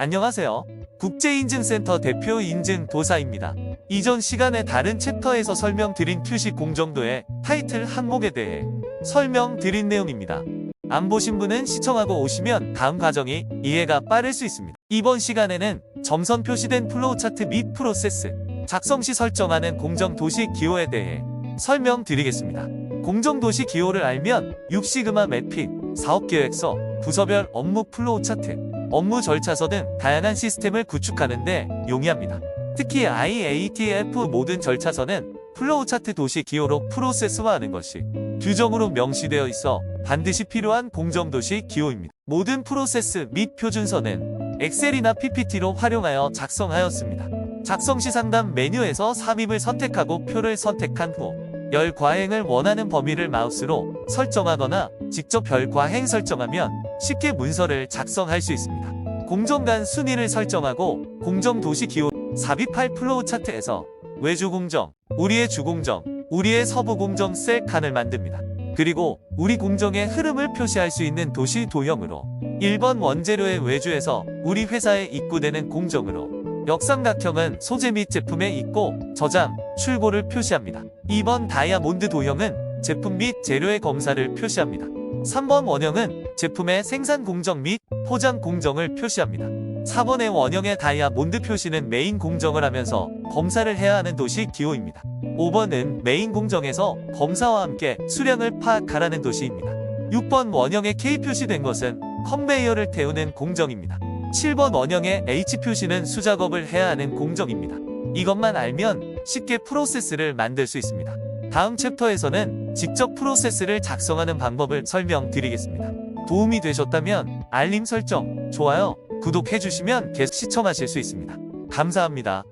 안녕하세요. 국제인증센터 대표 인증 도사입니다. 이전 시간에 다른 챕터에서 설명드린 표시 공정도의 타이틀 항목에 대해 설명드린 내용입니다. 안 보신 분은 시청하고 오시면 다음 과정이 이해가 빠를 수 있습니다. 이번 시간에는 점선 표시된 플로우 차트 및 프로세스, 작성 시 설정하는 공정 도시 기호에 대해 설명드리겠습니다. 공정 도시 기호를 알면 6시그마 매핑, 사업 계획서, 부서별 업무 플로우 차트, 업무 절차서 등 다양한 시스템을 구축하는데 용이합니다. 특히 IATF 모든 절차서는 플로우 차트 도시 기호로 프로세스화하는 것이 규정으로 명시되어 있어 반드시 필요한 공정 도시 기호입니다. 모든 프로세스 및 표준서는 엑셀이나 PPT로 활용하여 작성하였습니다. 작성 시 상단 메뉴에서 삽입을 선택하고 표를 선택한 후 열 과행을 원하는 범위를 마우스로 설정하거나 직접 별 과행 설정하면 쉽게 문서를 작성할 수 있습니다. 공정 간 순위를 설정하고 공정 도시 기호 삽입할 플로우 차트에서 외주 공정, 우리의 주 공정, 우리의 서부 공정 셀 칸을 만듭니다. 그리고 우리 공정의 흐름을 표시할 수 있는 도시 도형으로 1번 원재료의 외주에서 우리 회사에 입고되는 공정으로 역삼각형은 소재 및 제품에 있고 저장, 출고를 표시합니다. 2번 다이아몬드 도형은 제품 및 재료의 검사를 표시합니다. 3번 원형은 제품의 생산 공정 및 포장 공정을 표시합니다. 4번의 원형의 다이아몬드 표시는 메인 공정을 하면서 검사를 해야 하는 도시 기호입니다. 5번은 메인 공정에서 검사와 함께 수량을 파악하라는 도시입니다. 6번 원형의 K 표시된 것은 컨베이어를 태우는 공정입니다. 7번 원형의 H 표시는 수작업을 해야 하는 공정입니다. 이것만 알면 쉽게 프로세스를 만들 수 있습니다. 다음 챕터에서는 직접 프로세스를 작성하는 방법을 설명드리겠습니다. 도움이 되셨다면 알림 설정, 좋아요, 구독해 주시면 계속 시청하실 수 있습니다. 감사합니다.